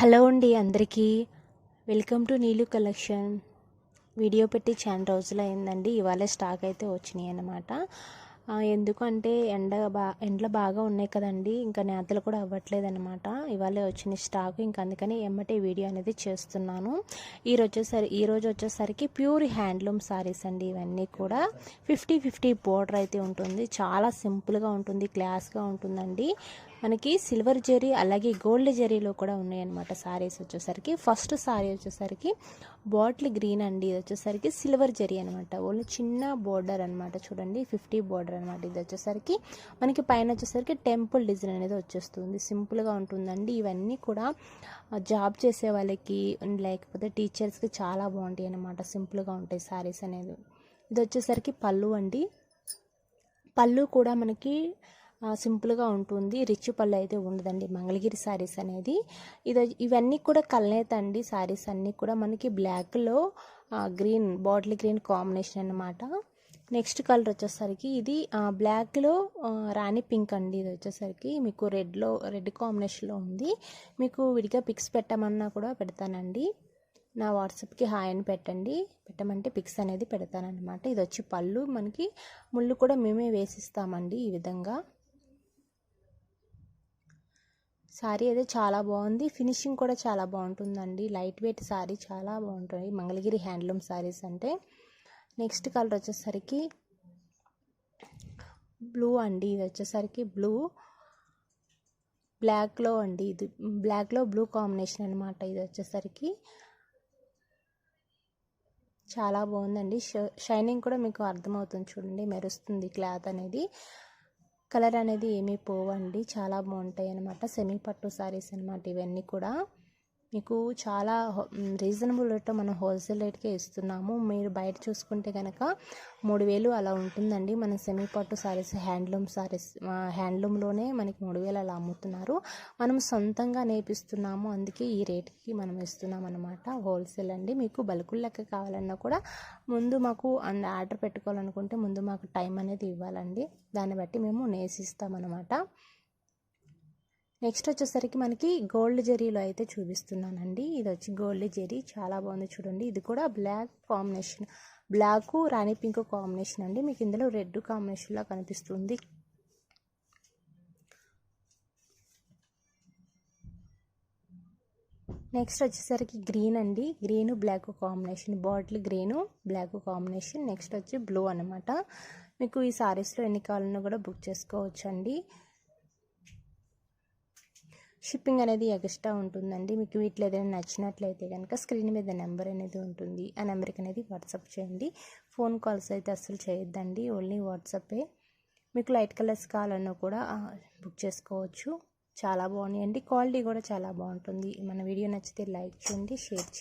Hello అండి అందరికీ. Welcome to Neelu collection. Video పెట్టి చాలా రోజులు అయిందండి. ఇవాళ స్టాక్ అయితే వచ్చినాయి అన్నమాట. ఎందుకంటే ఎండ బా ఎండలు బాగా ఉన్నాయి కదండి. ఇంకా నేతలు కూడా అవ్వట్లేదు అనమాట ఇవాళ వచ్చిన స్టాక్. ఇంకా అందుకని ఎమ్మటే వీడియో అనేది చేస్తున్నాను. ఈ రోజు వచ్చేసరి ఈ రోజు వచ్చేసరికి ప్యూర్ హ్యాండ్లూమ్ సారీస్ అండి ఇవన్నీ కూడా. ఫిఫ్టీ ఫిఫ్టీ బోర్డర్ అయితే ఉంటుంది. చాలా సింపుల్గా ఉంటుంది. క్లాస్గా ఉంటుందండి. మనకి సిల్వర్ జెరీ అలాగే గోల్డ్ జెరీలో కూడా ఉన్నాయన్నమాట సారీస్ వచ్చేసరికి. ఫస్ట్ సారీ వచ్చేసరికి బాటిల్ గ్రీన్ అండి. ఇది వచ్చేసరికి సిల్వర్ జెరీ అనమాట ఓన్లీ చిన్న బోర్డర్ అనమాట చూడండి ఫిఫ్టీ బోర్డర్ అనమాట ఇది వచ్చేసరికి. మనకి పైన వచ్చేసరికి టెంపుల్ డిజైన్ అనేది వచ్చేస్తుంది. సింపుల్గా ఉంటుందండి. ఇవన్నీ కూడా జాబ్ చేసే వాళ్ళకి లేకపోతే టీచర్స్కి చాలా బాగుంటాయి అనమాట సింపుల్గా ఉంటాయి సారీస్ అనేది. ఇది వచ్చేసరికి పళ్ళు అండి. పళ్ళు కూడా మనకి సింపుల్గా ఉంటుంది. రిచ్ పళ్ళు అయితే ఉండదండి. మంగళగిరి శారీస్ అనేది. ఇది ఇవన్నీ కూడా కల్నేత అండి శారీస్ అన్నీ కూడా. మనకి బ్లాక్లో గ్రీన్ బాటిల్ గ్రీన్ కాంబినేషన్ అన్నమాట. నెక్స్ట్ కలర్ వచ్చేసరికి ఇది బ్లాక్లో రాణి పింక్ అండి. ఇది వచ్చేసరికి మీకు రెడ్లో రెడ్ కాంబినేషన్లో ఉంది. మీకు విడిగా పిక్స్ పెట్టమన్నా కూడా పెడతానండి. నా వాట్సాప్కి హాయ్ అని పెట్టండి. పెట్టమంటే పిక్స్ అనేది పెడతానన్నమాట. ఇది వచ్చి పళ్ళు. మనకి ముళ్ళు కూడా మేమే వేసిస్తామండి ఈ విధంగా. శారీ అయితే చాలా బాగుంది. ఫినిషింగ్ కూడా చాలా బాగుంటుందండి. లైట్ వెయిట్ శారీ చాలా బాగుంటుంది మంగళగిరి హ్యాండ్లూమ్ శారీస్ అంటే. నెక్స్ట్ కలర్ వచ్చేసరికి బ్లూ అండి. ఇది వచ్చేసరికి బ్లూ. బ్లాక్లో అండి. ఇది బ్లాక్లో బ్లూ కాంబినేషన్ అనమాట ఇది వచ్చేసరికి. చాలా బాగుందండి. ష- షైనింగ్ కూడా మీకు అర్థమవుతుంది చూడండి. మెరుస్తుంది క్లాత్ అనేది. కలర్ అనేది ఏమీ పోవండి. చాలా బాగుంటాయి అనమాట సెమీ పట్టు శారీస్ అనమాట ఇవన్నీ కూడా. మీకు చాలా రీజనబుల్ రేట్లో మనం హోల్సేల్ రేట్కే ఇస్తున్నాము. మీరు బయట చూసుకుంటే కనుక మూడు వేలు అలా ఉంటుందండి. మన సెమీ పట్టు సారీస్ హ్యాండ్లూమ్ సారీస్ హ్యాండ్లూమ్లోనే మనకి మూడు వేలు అలా అమ్ముతున్నారు. మనం సొంతంగా నేపిస్తున్నాము. అందుకే ఈ రేట్కి మనం ఇస్తున్నాం అనమాట హోల్సేల్ అండి. మీకు బల్కుల లెక్క కావాలన్నా కూడా ముందు మాకు అండ్ ఆర్డర్ పెట్టుకోవాలనుకుంటే ముందు మాకు టైం అనేది ఇవ్వాలండి. దాన్ని బట్టి మేము నేసిస్తామన్నమాట. నెక్స్ట్ వచ్చేసరికి మనకి గోల్డ్ జెరీలో అయితే చూపిస్తున్నానండి. ఇది వచ్చి గోల్డ్ జెరీ చాలా బాగుంది చూడండి. ఇది కూడా black combination. Black rani pink combination అండి. మీకు ఇందులో రెడ్ కాంబినేషన్లో కనిపిస్తుంది. నెక్స్ట్ వచ్చేసరికి గ్రీన్ అండి. Green black combination. Bottle green black combination. Next వచ్చి బ్లూ అనమాట మీకు ఈ సారీస్లో ఎన్ని కావాలన్నా కూడా బుక్ చేసుకోవచ్చు అండి షిప్పింగ్ అనేది ఎక్స్ట్రా ఉంటుందండి. మీకు వీటిలో ఏదైనా నచ్చినట్లయితే కనుక స్క్రీన్ మీద నెంబర్ అనేది ఉంటుంది. ఆ నెంబర్కి అనేది వాట్సాప్ చేయండి. ఫోన్ కాల్స్ అయితే అస్సలు చేయొద్దండి. ఓన్లీ వాట్సాపే. మీకు లైట్ కలర్స్ కావాలన్నా కూడా బుక్ చేసుకోవచ్చు. చాలా బాగున్నాయండి. క్వాలిటీ కూడా చాలా బాగుంటుంది. మన వీడియో నచ్చితే లైక్ చేయండి షేర్ చేయండి.